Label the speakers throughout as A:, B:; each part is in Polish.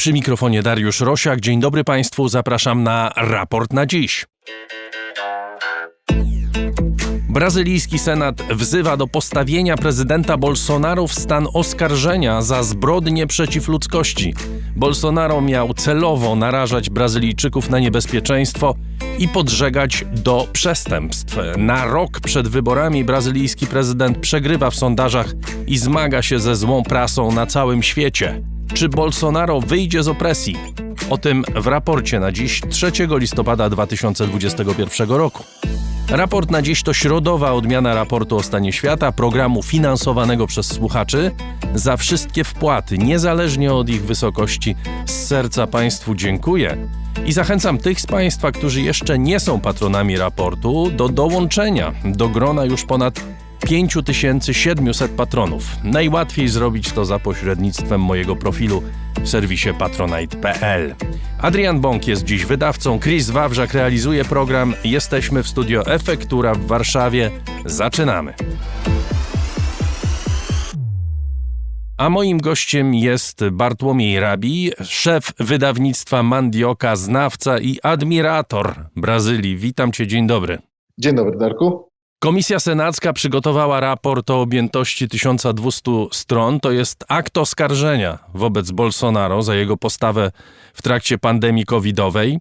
A: Przy mikrofonie Dariusz Rosiak. Dzień dobry Państwu, zapraszam na raport na dziś. Brazylijski Senat wzywa do postawienia prezydenta Bolsonaro w stan oskarżenia za zbrodnie przeciw ludzkości. Bolsonaro miał celowo narażać Brazylijczyków na niebezpieczeństwo i podżegać do przestępstw. Na rok przed wyborami brazylijski prezydent przegrywa w sondażach i zmaga się ze złą prasą na całym świecie. Czy Bolsonaro wyjdzie z opresji? O tym w raporcie na dziś 3 listopada 2021 roku. Raport na dziś to środowa odmiana raportu o stanie świata, programu finansowanego przez słuchaczy. Za wszystkie wpłaty, niezależnie od ich wysokości, z serca Państwu dziękuję i zachęcam tych z Państwa, którzy jeszcze nie są patronami raportu, do dołączenia do grona już ponad 5700 patronów. Najłatwiej zrobić to za pośrednictwem mojego profilu w serwisie patronite.pl. Adrian Bąk jest dziś wydawcą, Chris Wawrzak realizuje program. Jesteśmy w studio Efektura w Warszawie. Zaczynamy. A moim gościem jest Bartłomiej Rabi, szef wydawnictwa Mandioka, znawca i admirator Brazylii. Witam cię, dzień dobry.
B: Dzień dobry, Darku.
A: Komisja Senacka przygotowała raport o objętości 1200 stron. To jest akt oskarżenia wobec Bolsonaro za jego postawę w trakcie pandemii covidowej.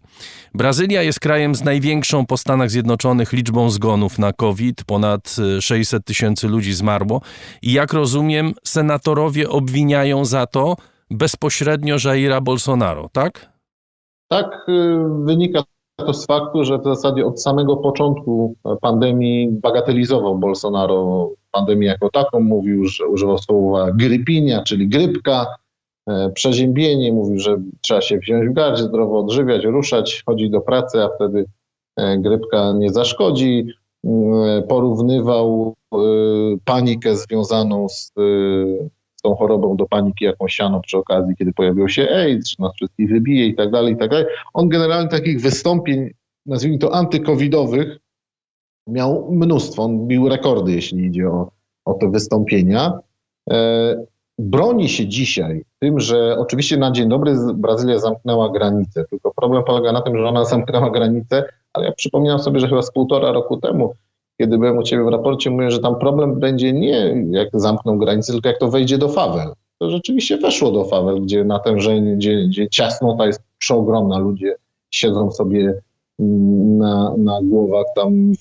A: Brazylia jest krajem z największą po Stanach Zjednoczonych liczbą zgonów na COVID. Ponad 600 tysięcy ludzi zmarło. I jak rozumiem, senatorowie obwiniają za to bezpośrednio Jaira Bolsonaro, tak?
B: Tak, wynika to z faktu, że w zasadzie od samego początku pandemii bagatelizował Bolsonaro pandemię jako taką, mówił, że używał słowa grypinia, czyli grypka, przeziębienie, mówił, że trzeba się wziąć w garść, zdrowo odżywiać, ruszać, chodzić do pracy, a wtedy grypka nie zaszkodzi. Porównywał panikę związaną z tą chorobą do paniki, jaką siano przy okazji, kiedy pojawił się AIDS, że nas wszystkich wybije i tak dalej, i tak dalej. On generalnie takich wystąpień, nazwijmy to antykowidowych, miał mnóstwo. On bił rekordy, jeśli idzie o, o te wystąpienia. E, broni się dzisiaj tym, że oczywiście na dzień dobry Brazylia zamknęła granicę, tylko problem polega na tym, że ona zamknęła granicę, ale ja przypominam sobie, że chyba z półtora roku temu kiedy byłem u Ciebie w raporcie, mówię, że tam problem będzie nie jak zamkną granicę, tylko jak to wejdzie do Fawel. To rzeczywiście weszło do Fawel, gdzie natężenie, gdzie, gdzie ciasnota jest przeogromna, ludzie siedzą sobie na, na głowach tam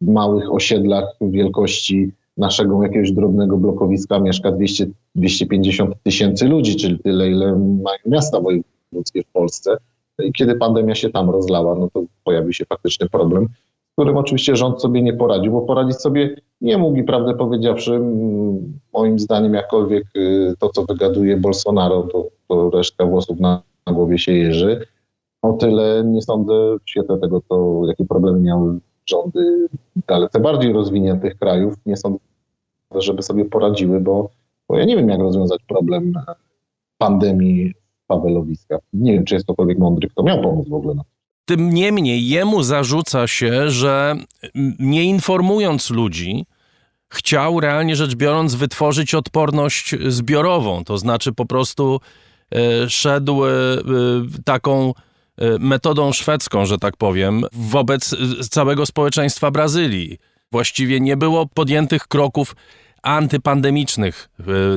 B: w małych osiedlach wielkości naszego jakiegoś drobnego blokowiska mieszka 200, 250 tysięcy ludzi, czyli tyle, ile mają miasta wojewódzkie w Polsce. I kiedy pandemia się tam rozlała, no to pojawił się faktyczny problem z którym oczywiście rząd sobie nie poradził, bo poradzić sobie nie mógł i prawdę powiedziawszy, moim zdaniem jakkolwiek y, to, co wygaduje Bolsonaro, to, to resztka włosów na, na głowie się jeży. O tyle nie sądzę w świetle tego, to, jakie problemy miały rządy dalece bardziej rozwiniętych krajów, nie sądzę, żeby sobie poradziły, bo, bo ja nie wiem, jak rozwiązać problem pandemii w Pawelowiskach. Nie wiem, czy jest ktokolwiek mądry, kto miał pomóc w ogóle na.
A: Tym niemniej jemu zarzuca się, że nie informując ludzi, chciał realnie rzecz biorąc wytworzyć odporność zbiorową. To znaczy po prostu e, szedł e, taką e, metodą szwedzką, że tak powiem, wobec całego społeczeństwa Brazylii. Właściwie nie było podjętych kroków antypandemicznych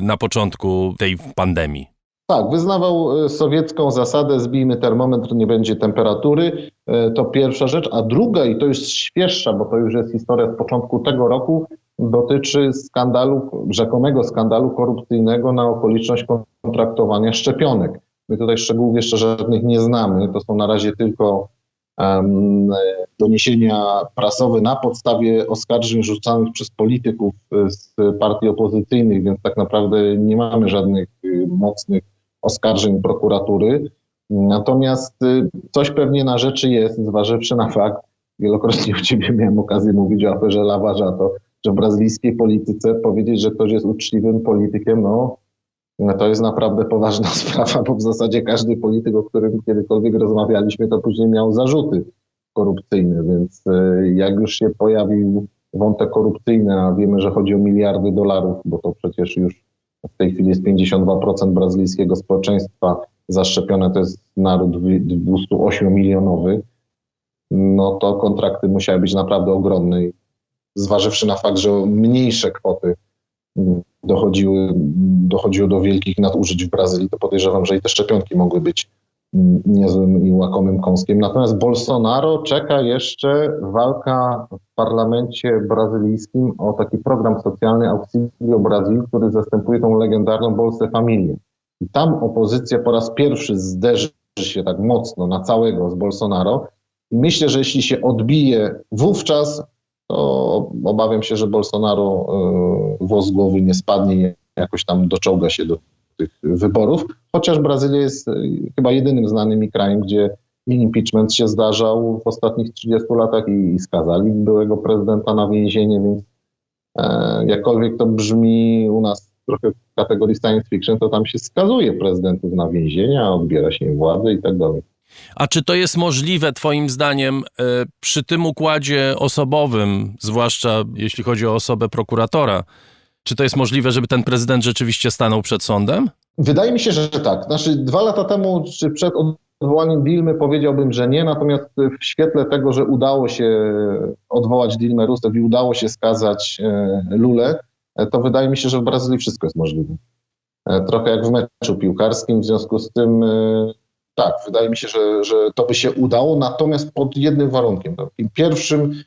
A: na początku tej pandemii.
B: Tak, wyznawał sowiecką zasadę zbijmy termometr, nie będzie temperatury. To pierwsza rzecz. A druga, i to jest świeższa, bo to już jest historia z początku tego roku, dotyczy skandalu, rzekomego skandalu korupcyjnego na okoliczność kontraktowania szczepionek. My tutaj szczegółów jeszcze żadnych nie znamy. To są na razie tylko um, doniesienia prasowe na podstawie oskarżeń rzucanych przez polityków z partii opozycyjnych, więc tak naprawdę nie mamy żadnych mocnych oskarżeń prokuratury. Natomiast coś pewnie na rzeczy jest, zważywszy na fakt, wielokrotnie u Ciebie miałem okazję mówić o aferze Lava Jato, że w brazylijskiej polityce powiedzieć, że ktoś jest uczciwym politykiem, no to jest naprawdę poważna sprawa, bo w zasadzie każdy polityk, o którym kiedykolwiek rozmawialiśmy, to później miał zarzuty korupcyjne, więc jak już się pojawił wątek korupcyjny, a wiemy, że chodzi o miliardy dolarów, bo to przecież już w tej chwili jest 52% brazylijskiego społeczeństwa zaszczepione to jest naród 208-milionowy, no to kontrakty musiały być naprawdę ogromne. I Zważywszy na fakt, że mniejsze kwoty mm, dochodziły, dochodziło do wielkich nadużyć w Brazylii, to podejrzewam, że i te szczepionki mogły być niezłym i łakomym kąskiem. Natomiast Bolsonaro czeka jeszcze walka w parlamencie brazylijskim o taki program socjalny Auxilio Brasil, który zastępuje tą legendarną Bolsę Familię. I tam opozycja po raz pierwszy zderzy się tak mocno na całego z Bolsonaro. I myślę, że jeśli się odbije wówczas, to obawiam się, że Bolsonaro y, włos głowy nie spadnie jakoś tam doczołga się do tych wyborów. Chociaż Brazylia jest y, chyba jedynym znanym krajem, gdzie impeachment się zdarzał w ostatnich 30 latach i, i skazali byłego prezydenta na więzienie, więc e, jakkolwiek to brzmi u nas trochę w kategorii science fiction, to tam się skazuje prezydentów na więzienia, odbiera się im władzę i tak dalej.
A: A czy to jest możliwe, Twoim zdaniem, e, przy tym układzie osobowym, zwłaszcza jeśli chodzi o osobę prokuratora? Czy to jest możliwe, żeby ten prezydent rzeczywiście stanął przed sądem?
B: Wydaje mi się, że tak. Znaczy, dwa lata temu, czy przed odwołaniem Dilmy, powiedziałbym, że nie. Natomiast w świetle tego, że udało się odwołać Dilmę Rousseff i udało się skazać e, Lulę, e, to wydaje mi się, że w Brazylii wszystko jest możliwe. E, Trochę jak w meczu piłkarskim, w związku z tym tak, wydaje mi się, że, że to by się udało, natomiast pod jednym warunkiem. Pierwszym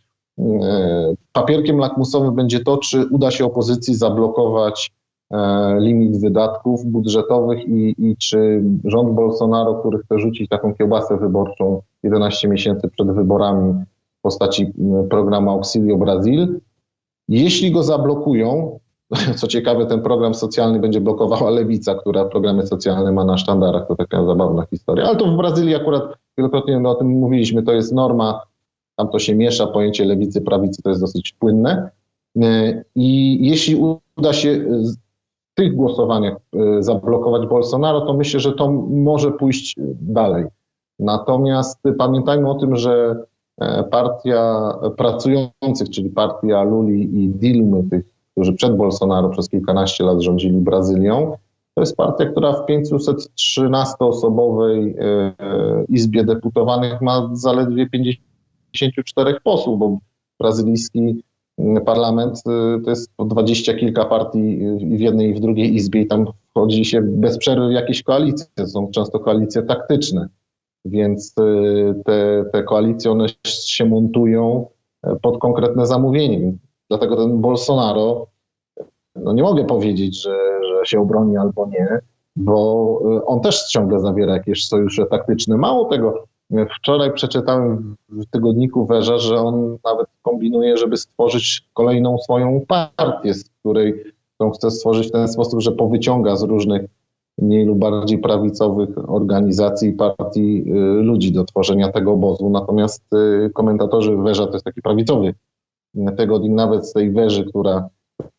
B: papierkiem lakmusowym będzie to, czy uda się opozycji zablokować e, limit wydatków budżetowych i, i czy rząd Bolsonaro, który chce rzucić taką kiełbasę wyborczą 11 miesięcy przed wyborami w postaci programu Auxilio Brasil, jeśli go zablokują, co ciekawe, ten program socjalny będzie blokowała lewica, która programy socjalne ma na sztandarach. To taka zabawna historia. Ale to w Brazylii akurat wielokrotnie o tym mówiliśmy. To jest norma. Tam to się miesza. Pojęcie lewicy, prawicy to jest dosyć płynne. Yy, I jeśli uda się w tych głosowaniach yy, zablokować Bolsonaro, to myślę, że to może pójść dalej. Natomiast pamiętajmy o tym, że e, partia pracujących, czyli partia Luli i Dilmy, tych którzy przed Bolsonaro przez kilkanaście lat rządzili Brazylią. To jest partia, która w 513-osobowej e, Izbie Deputowanych ma zaledwie 54 posłów, bo brazylijski parlament e, to jest dwadzieścia kilka partii i w jednej i w drugiej izbie i tam wchodzi się bez przerwy w jakieś koalicje. To są często koalicje taktyczne, więc e, te, te koalicje one się montują pod konkretne zamówienie. Dlatego ten Bolsonaro, no nie mogę powiedzieć, że, że się obroni albo nie, bo y, on też ciągle zawiera jakieś sojusze taktyczne. Mało tego, wczoraj przeczytałem w tygodniku Werza, że on nawet kombinuje, żeby stworzyć kolejną swoją partię, z której którą chce stworzyć w ten sposób, że powyciąga z różnych mniej lub bardziej prawicowych organizacji i partii y, ludzi do tworzenia tego obozu. Natomiast y, komentatorzy Werza to jest taki prawicowy tego nawet z tej weży, która,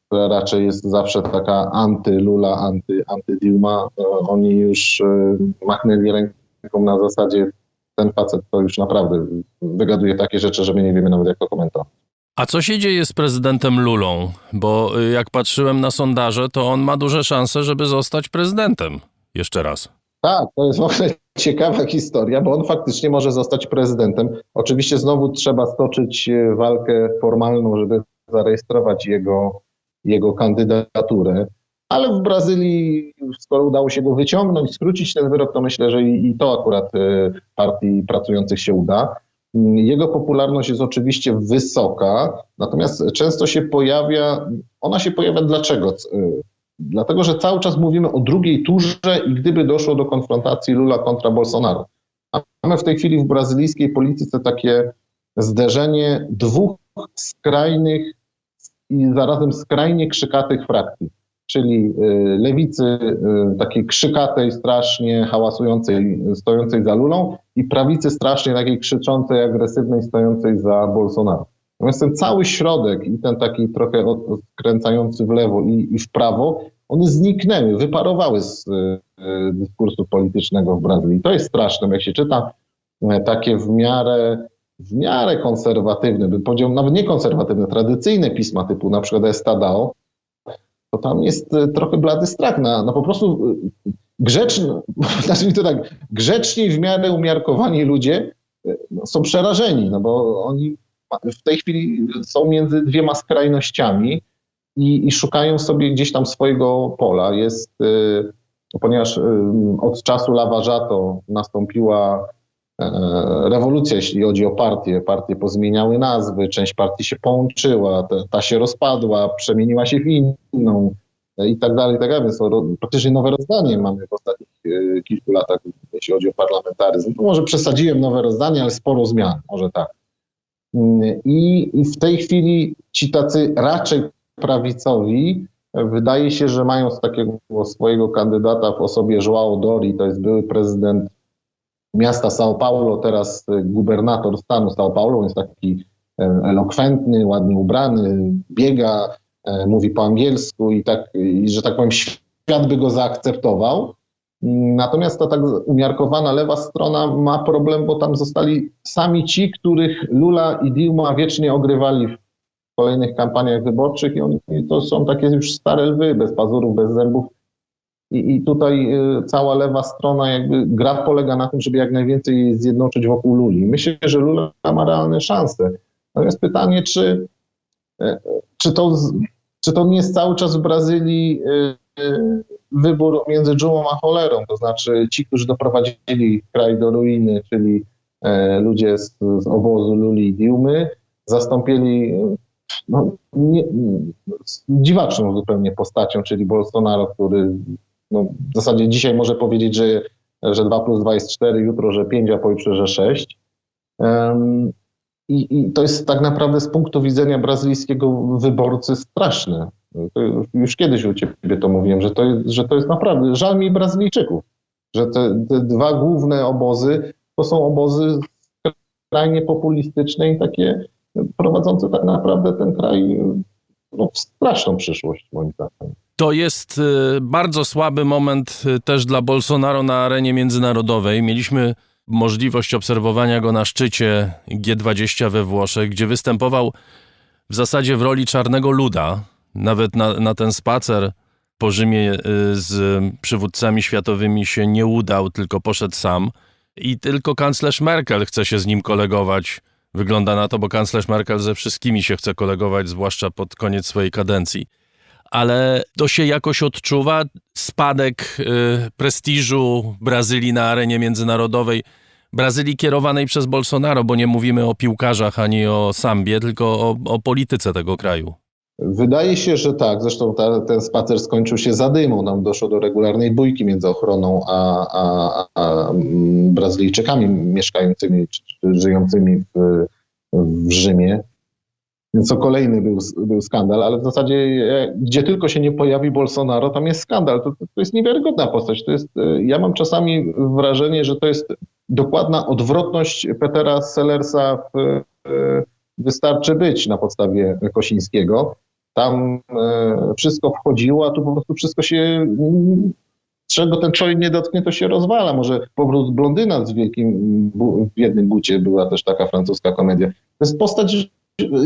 B: która raczej jest zawsze taka anty-Lula, anty, anty-Dilma, oni już e, machnęli ręką na zasadzie ten facet to już naprawdę wygaduje takie rzeczy, że my nie wiemy nawet jak to komentować.
A: A co się dzieje z prezydentem Lulą? Bo y, jak patrzyłem na sondaże, to on ma duże szanse, żeby zostać prezydentem. Jeszcze raz.
B: Tak, to jest w ogóle ciekawa historia, bo on faktycznie może zostać prezydentem. Oczywiście znowu trzeba stoczyć e, walkę formalną, żeby zarejestrować jego, jego kandydaturę. Ale w Brazylii, skoro udało się go wyciągnąć, skrócić ten wyrok, to myślę, że i, to akurat e, partii pracujących się uda. Jego popularność jest oczywiście wysoka, natomiast często się pojawia, ona się pojawia dlaczego? Dlatego, że cały czas mówimy o drugiej turze i gdyby doszło do konfrontacji Lula kontra Bolsonaro. Mamy w tej chwili w brazylijskiej polityce takie zderzenie dwóch skrajnych i zarazem skrajnie krzykatych frakcji, czyli y, lewicy y, takiej krzykatej, strasznie hałasującej, stojącej za Lulą i prawicy strasznie takiej krzyczącej, agresywnej, stojącej za Bolsonaro. Natomiast ten cały środek i ten taki trochę skręcający w lewo i, i w prawo, one zniknęły, wyparowały z y, dyskursu politycznego w Brazylii. To jest straszne, jak się czyta y, takie w miarę, w miarę konserwatywne, bym powiedział nawet nie konserwatywne, tradycyjne pisma typu na przykład Estadao, to tam jest y, trochę blady strach na, na po prostu grzeczni, nazwijmy to tak, grzeczni w miarę umiarkowani ludzie y, no, są przerażeni, no bo oni w tej chwili są między dwiema skrajnościami i, i szukają sobie gdzieś tam swojego pola. Jest, y, ponieważ od czasu Lavajato nastąpiła e, rewolucja, jeśli chodzi o partie. Partie pozmieniały nazwy, część partii się połączyła, ta, ta się rozpadła, przemieniła się w inną e, i tak dalej, i tak dalej. Więc praktycznie nowe rozdanie mamy w ostatnich e, kilku latach, jeśli chodzi o parlamentaryzm. Może przesadziłem nowe rozdanie, ale sporo zmian, może tak. Mm, I, I w tej chwili ci tacy raczej prawicowi e, wydaje się, że mając takiego swojego kandydata w osobie João Dori, to jest były prezydent miasta São Paulo, teraz e, gubernator stanu São Paulo, jest taki e, elokwentny, ładnie ubrany, biega, e, mówi po angielsku i tak, i, że tak powiem, świat by go zaakceptował. Natomiast ta tak umiarkowana lewa strona ma problem, bo tam zostali sami ci, których Lula i Dilma wiecznie ogrywali w kolejnych kampaniach wyborczych i oni to są takie już stare lwy, bez pazurów, bez zębów. I, I tutaj y, cała lewa strona, jakby gra polega na tym, żeby jak najwięcej zjednoczyć wokół Luli. Myślę, że Lula ma realne szanse. Natomiast pytanie, czy, y, czy, to, czy to nie jest cały czas w Brazylii y, y, wybór między dżumą a cholerą, to znaczy ci, którzy doprowadzili kraj do ruiny, czyli e, ludzie z, z obozu Luli i Dilmy, zastąpili no, nie, dziwaczną zupełnie postacią, czyli Bolsonaro, który no, w zasadzie dzisiaj może powiedzieć, że, że 2 plus 2 jest 4, jutro, że 5, a pojutrze, że 6. Em, i, I to jest tak naprawdę z punktu widzenia brazylijskiego wyborcy straszne. To już kiedyś u ciebie to mówiłem, że to, jest, że to jest naprawdę, żal mi Brazylijczyków, że te, te dwa główne obozy to są obozy skrajnie populistyczne i takie prowadzące tak naprawdę ten kraj no, straszną przyszłość moim zdaniem.
A: To jest y, bardzo słaby moment y, też dla Bolsonaro na arenie międzynarodowej. Mieliśmy możliwość obserwowania go na szczycie G20 we Włoszech, gdzie występował w zasadzie w roli czarnego luda. Nawet na, na ten spacer po Rzymie y, z przywódcami światowymi się nie udał, tylko poszedł sam. I tylko kanclerz Merkel chce się z nim kolegować. Wygląda na to, bo kanclerz Merkel ze wszystkimi się chce kolegować, zwłaszcza pod koniec swojej kadencji ale to się jakoś odczuwa. Spadek y, prestiżu Brazylii na arenie międzynarodowej. Brazylii kierowanej przez Bolsonaro, bo nie mówimy o piłkarzach ani o sambie, tylko o, o polityce tego kraju.
B: Wydaje się, że tak. Zresztą ta, ten spacer skończył się zadymą. Tam doszło do regularnej bójki między ochroną a, a, a mm, Brazylijczykami mieszkającymi żyjącymi w, w Rzymie. Więc kolejny był, był skandal, ale w zasadzie e, gdzie tylko się nie pojawi Bolsonaro, tam jest skandal. To, to jest niewiarygodna postać. To jest, e, ja mam czasami wrażenie, że to jest dokładna odwrotność Petera Sellersa w e, Wystarczy być na podstawie Kosińskiego. Tam e, wszystko wchodziło, a tu po prostu wszystko się, czego ten człowiek nie dotknie, to się rozwala. Może powrót blondyna z wielkim, w jednym bucie była też taka francuska komedia. To jest postać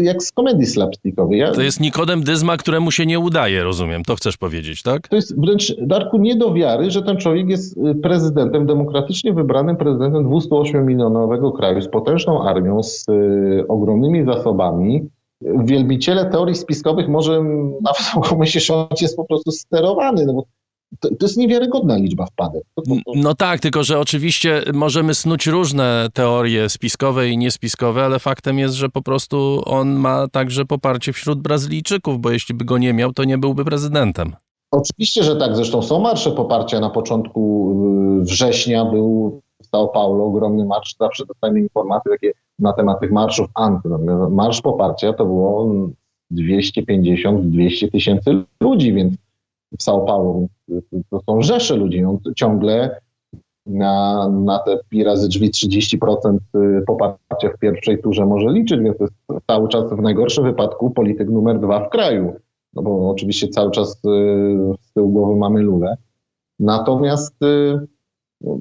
B: jak z komedii slapstickowej. Ja,
A: To jest Nikodem Dyzma, któremu się nie udaje, rozumiem. To chcesz powiedzieć, tak?
B: to jest wręcz, Darku, nie do wiary, że ten człowiek jest y, prezydentem, demokratycznie wybranym prezydentem 208-milionowego kraju z potężną armią, z y, ogromnymi zasobami. Wielbiciele teorii spiskowych może nawet mogą myśleć, że on jest po prostu sterowany, no bo to, to jest niewiarygodna liczba wpadek.
A: No tak, tylko że oczywiście możemy snuć różne teorie spiskowe i niespiskowe, ale faktem jest, że po prostu on ma także poparcie wśród Brazylijczyków, bo jeśli by go nie miał, to nie byłby prezydentem.
B: Oczywiście, że tak. Zresztą są marsze poparcia. Na początku y, września był w São Paulo ogromny marsz. Zawsze dostajemy informacje takie na temat tych marszów anty. Natomiast Marsz poparcia to było 250-200 tysięcy ludzi, więc w São Paulo to są rzesze ludzi. On ciągle na, na te pi razy drzwi 30% poparcia w pierwszej turze może liczyć, więc to jest cały czas w najgorszym wypadku polityk numer dwa w kraju no bo oczywiście cały czas y, z tyłu głowy mamy lulę. Natomiast y, no,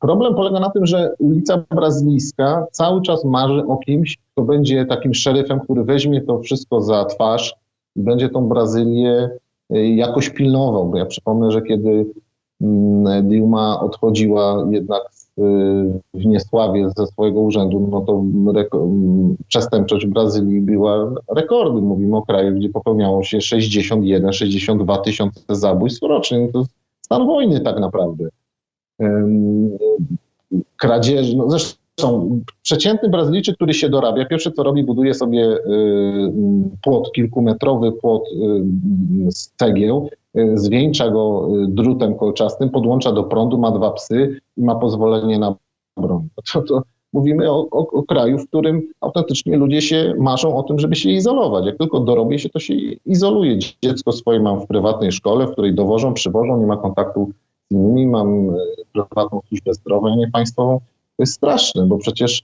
B: problem polega na tym, że ulica brazylijska cały czas marzy o kimś, kto będzie takim szeryfem, który weźmie to wszystko za twarz i będzie tą Brazylię y, jakoś pilnował. Bo ja przypomnę, że kiedy mm, Dilma odchodziła jednak y, w niesławie ze swojego urzędu, no to przestępczość w Brazylii była rekordem. Mówimy o kraju, gdzie popełniało się 61-62 tysiące zabójstw rocznie. No to stan wojny tak naprawdę. Ym, Kradzież, no zresztą przeciętny Brazylijczyk, który się dorabia, pierwsze co robi, buduje sobie y, mm, płot, kilkumetrowy płot y, z cegieł, y, zwieńcza go drutem kolczastym, podłącza do prądu, ma dwa psy i ma pozwolenie na broń. To, to mówimy o, o, o kraju, w którym autentycznie ludzie się marzą o tym, żeby się izolować. Jak tylko dorobię się, to się izoluje. Dziecko swoje mam w prywatnej szkole, w której dowożą, przywożą, nie ma kontaktu innymi, mam prywatną służbę zdrowia, a nie państwową. To jest straszne, bo przecież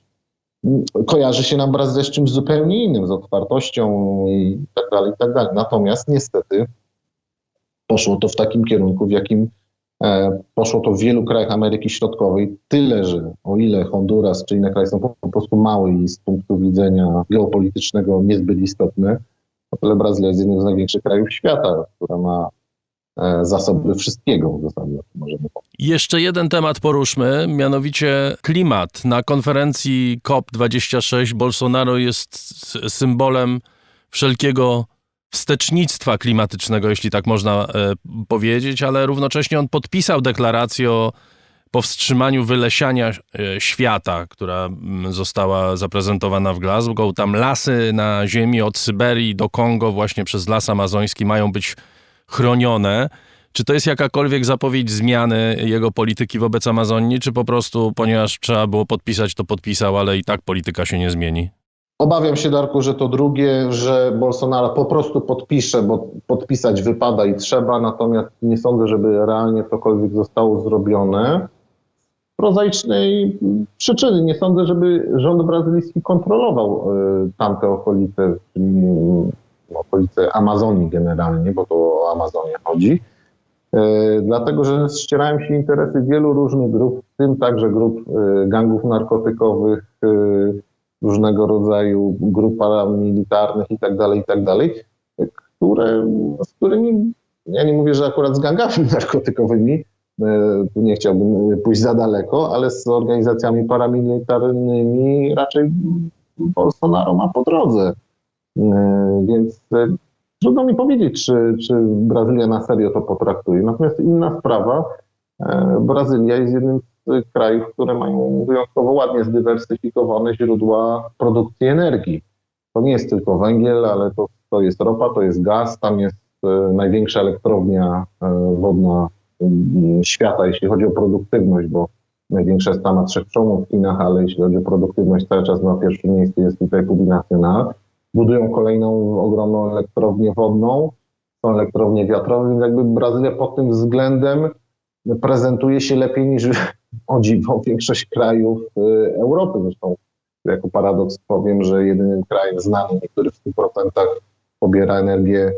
B: mm, kojarzy się nam Brazylia z czymś zupełnie innym, z otwartością i tak dalej, i tak dalej. Natomiast niestety poszło to w takim kierunku, w jakim e, poszło to w wielu krajach Ameryki Środkowej. Tyle, że o ile Honduras czy inne kraje są po, prostu małe i z punktu widzenia geopolitycznego niezbyt istotne, o tyle Brazylia jest jednym z największych krajów świata, która ma e, zasoby wszystkiego w zasadzie, możemy.
A: Jeszcze jeden temat poruszmy, mianowicie klimat. Na konferencji COP26 Bolsonaro jest symbolem wszelkiego wstecznictwa klimatycznego, jeśli tak można e, powiedzieć, ale równocześnie on podpisał deklarację o powstrzymaniu wylesiania e, świata, która mm, została zaprezentowana w Glasgow. Tam lasy na ziemi od Syberii do Kongo właśnie przez las amazoński mają być chronione. Czy to jest jakakolwiek zapowiedź zmiany jego polityki wobec Amazonii, czy po prostu, ponieważ trzeba było podpisać, to podpisał, ale i tak polityka się nie zmieni?
B: Obawiam się, Darku, że to drugie, że Bolsonaro po prostu podpisze, bo podpisać wypada i trzeba, natomiast nie sądzę, żeby realnie cokolwiek zostało zrobione. Z prozaicznej przyczyny. Nie sądzę, żeby rząd brazylijski kontrolował y, tamte okolice, czyli okolice Amazonii generalnie, bo to o Amazonię chodzi. Y, Dlatego, że ścierają się interesy wielu różnych grup, w tym także grup y, gangów narkotykowych, y, różnego rodzaju grup paramilitarnych i tak dalej, i tak które, z którymi, ja nie mówię, że akurat z gangami narkotykowymi, e, nie chciałbym pójść za daleko, ale z organizacjami paramilitarnymi raczej Bolsonaro ma po drodze. E, Więc e, trudno mi powiedzieć, czy, czy Brazylia na serio to potraktuje. Natomiast inna sprawa, e, Brazylia jest jednym z krajów, które mają wyjątkowo ładnie zdywersyfikowane źródła produkcji energii. To nie jest tylko węgiel, ale to, to jest ropa, to jest gaz, tam jest e, największa elektrownia wodna mm, świata, jeśli chodzi o produktywność, bo największa jest tam na trzech przełomów w Chinach, ale jeśli chodzi o produktywność, cały czas na pierwszym miejscu jest tutaj Publinacyona. Budują kolejną ogromną elektrownię wodną, są elektrownie wiatrowe, więc jakby Brazylia pod tym względem prezentuje się lepiej niż o dziwo większość krajów y, Europy. Zresztą jako paradoks powiem, że jedynym krajem znanym, który w 100% pobiera energię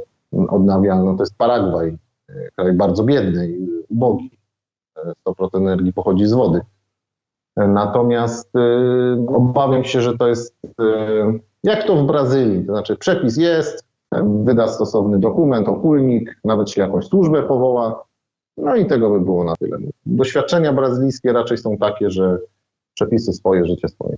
B: odnawialną, to jest Paragwaj. Y, Kraj bardzo biedny i ubogi. Y, 100% energii pochodzi z wody. Natomiast y, obawiam się, że to jest y, jak to w Brazylii. To znaczy przepis jest, wyda stosowny dokument, okólnik, nawet się jakąś służbę powoła, no i tego by było na tyle. Doświadczenia brazylijskie raczej są takie, że przepisy swoje, życie swoje.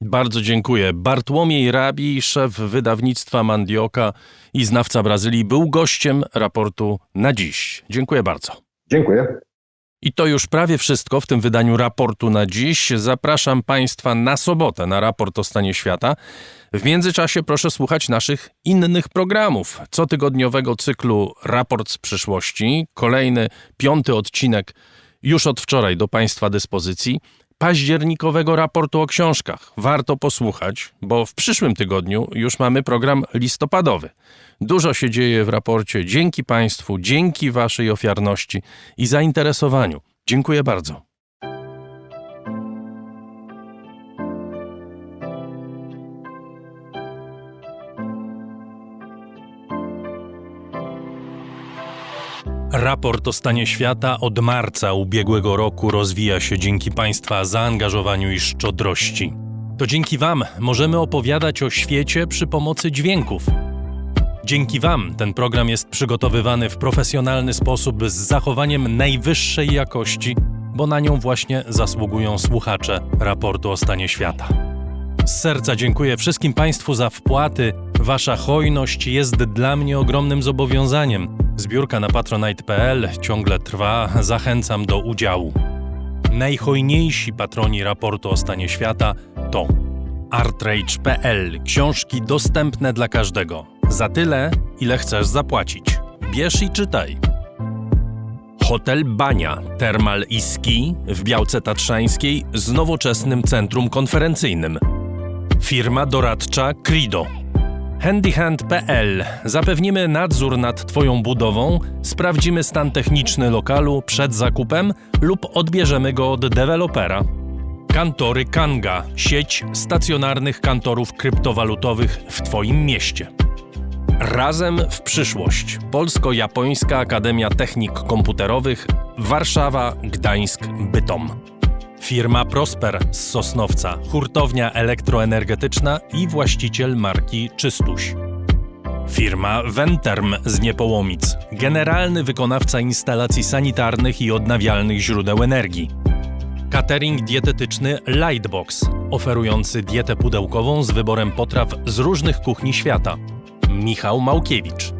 A: Bardzo dziękuję. Bartłomiej Rabi, szef wydawnictwa Mandioka i znawca Brazylii, był gościem raportu na dziś. Dziękuję bardzo.
B: Dziękuję.
A: I to już prawie wszystko w tym wydaniu raportu na dziś. Zapraszam Państwa na sobotę na raport o stanie świata. W międzyczasie proszę słuchać naszych innych programów. Cotygodniowego cyklu Raport z przyszłości. Kolejny, piąty odcinek już od wczoraj do Państwa dyspozycji. Październikowego raportu o książkach. Warto posłuchać, bo w przyszłym tygodniu już mamy program listopadowy. Dużo się dzieje w raporcie dzięki Państwu, dzięki Waszej ofiarności i zainteresowaniu. Dziękuję bardzo. Raport o stanie świata od marca ubiegłego roku rozwija się dzięki Państwa zaangażowaniu i szczodrości. To dzięki Wam możemy opowiadać o świecie przy pomocy dźwięków. Dzięki Wam ten program jest przygotowywany w profesjonalny sposób z zachowaniem najwyższej jakości, bo na nią właśnie zasługują słuchacze raportu o stanie świata. Z serca dziękuję wszystkim Państwu za wpłaty. Wasza hojność jest dla mnie ogromnym zobowiązaniem. Zbiórka na patronite.pl ciągle trwa, zachęcam do udziału. Najhojniejsi patroni raportu o stanie świata to artrage.pl książki dostępne dla każdego. Za tyle, ile chcesz zapłacić. Bierz i czytaj. Hotel Bania, Termal i Ski w Białce Tatrzańskiej z nowoczesnym centrum konferencyjnym. Firma doradcza Crido. Handyhand.pl Zapewnimy nadzór nad Twoją budową, sprawdzimy stan techniczny lokalu przed zakupem lub odbierzemy go od dewelopera. Kantory Kanga sieć stacjonarnych kantorów kryptowalutowych w Twoim mieście. Razem w przyszłość. Polsko-Japońska Akademia Technik Komputerowych Warszawa, Gdańsk, Bytom. Firma Prosper z Sosnowca, hurtownia elektroenergetyczna i właściciel marki Czystuś. Firma Venterm z Niepołomic, generalny wykonawca instalacji sanitarnych i odnawialnych źródeł energii. Catering dietetyczny Lightbox, oferujący dietę pudełkową z wyborem potraw z różnych kuchni świata. Michał Małkiewicz.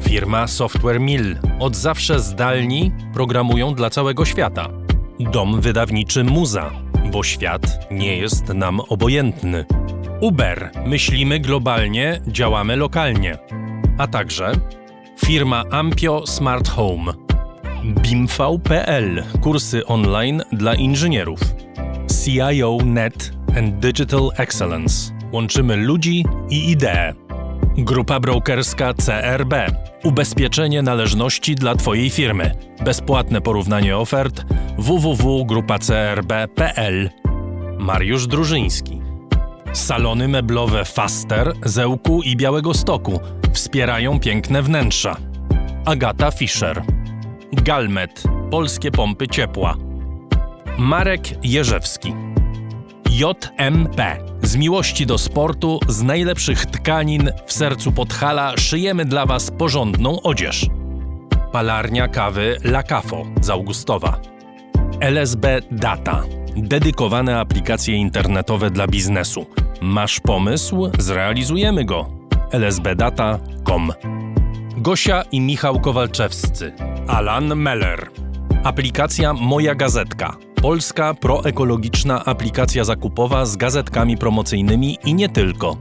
A: Firma Software Mill. Od zawsze zdalni programują dla całego świata. Dom wydawniczy Muza, bo świat nie jest nam obojętny. Uber. Myślimy globalnie, działamy lokalnie. A także firma Ampio Smart Home. BIMV.pl kursy online dla inżynierów. CIO Net and Digital Excellence. Łączymy ludzi i idee. Grupa brokerska CRB. Ubezpieczenie należności dla Twojej firmy. Bezpłatne porównanie ofert www.grupacrb.pl. Mariusz Drużyński. Salony meblowe Faster, Zełku i Białego Stoku wspierają piękne wnętrza. Agata Fischer. Galmet. Polskie pompy ciepła. Marek Jerzewski. JMP. Z miłości do sportu, z najlepszych tkanin w sercu Podhala szyjemy dla Was porządną odzież. Palarnia kawy La Cafo z Augustowa. LSB Data. Dedykowane aplikacje internetowe dla biznesu. Masz pomysł? Zrealizujemy go. lsbdata.com Gosia i Michał Kowalczewscy. Alan Meller. Aplikacja Moja Gazetka. Polska proekologiczna aplikacja zakupowa z gazetkami promocyjnymi i nie tylko.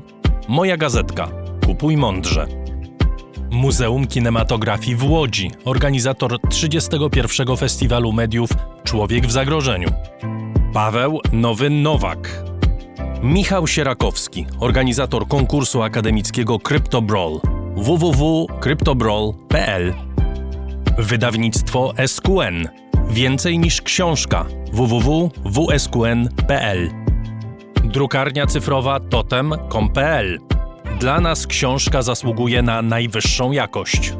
A: Moja Gazetka. Kupuj mądrze. Muzeum Kinematografii w Łodzi, organizator 31. Festiwalu Mediów Człowiek w Zagrożeniu. Paweł Nowy Nowak. Michał Sierakowski, organizator konkursu akademickiego CryptoBrawl www.cryptobrawl.pl Wydawnictwo SQN. Więcej niż książka www.wsqn.pl Drukarnia cyfrowa totem.com.pl Dla nas książka zasługuje na najwyższą jakość.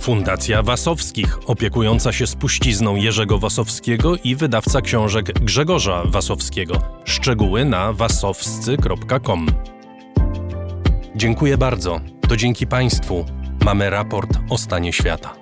A: Fundacja Wasowskich, opiekująca się spuścizną Jerzego Wasowskiego i wydawca książek Grzegorza Wasowskiego. Szczegóły na wasowscy.com. Dziękuję bardzo. To dzięki Państwu mamy raport o stanie świata.